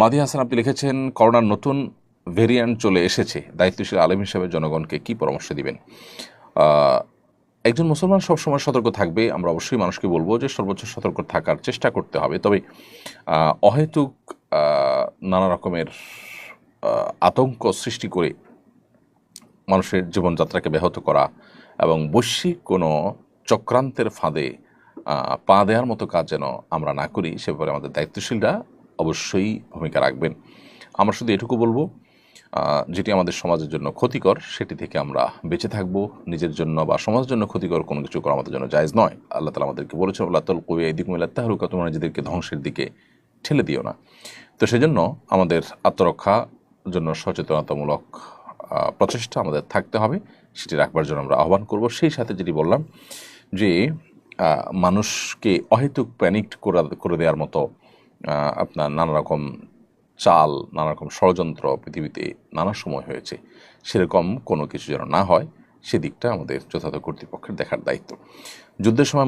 মাদি হাসান, আপনি লিখেছেন, করোনার নতুন ভেরিয়েন্ট চলে এসেছে। দায়িত্বশীল আলম হিসাবে জনগণকে কি পরামর্শ দিবেন? একজন মুসলমান সবসময় সতর্ক থাকবে। আমরা অবশ্যই মানুষকে বলব যে সর্বোচ্চ সতর্ক থাকার চেষ্টা করতে হবে। তবে অহেতুক নানা রকমের আতঙ্ক সৃষ্টি করে মানুষের জীবনযাত্রাকে ব্যাহত করা এবং বৈশ্বিক কোনো চক্রান্তের ফাঁদে পা দেওয়ার মতো কাজ যেন আমরা না করি, সে ব্যাপারে আমাদের দায়িত্বশীলরা অবশ্যই ভূমিকা রাখবেন। আমরা শুধু এটুকু বলব যেটি আমাদের সমাজের জন্য ক্ষতিকর, সেটি থেকে আমরা বেঁচে থাকব। নিজের জন্য বা সমাজের জন্য ক্ষতিকর কোনো কিছু করা আমাদের জন্য জায়জ নয়। আল্লাহ তালা আমাদেরকে বলেছেন আল্লাহ তল কবি এদিক মিল্লা তাহরুকা তোমরা নিজেদেরকে ধ্বংসের দিকে ঠেলে দিও না। তো সেজন্য আমাদের আত্মরক্ষা জন্য সচেতনতামূলক প্রচেষ্টা আমাদের থাকতে হবে। সেটি রাখবার জন্য আমরা আহ্বান করব। সেই সাথে যেটি বললাম যে মানুষকে অহেতুক প্যানিক করা দেওয়ার মতো আপনার নানা রকম চাল নানা রকম ষড়যন্ত্র পৃথিবীতে নানা সময় হয়েছে। সেরকম কোনো কিছু যেন না হয়, সেদিকটা আমাদের যথাযথ কর্তৃপক্ষের দেখার দায়িত্ব। যুদ্ধের সময়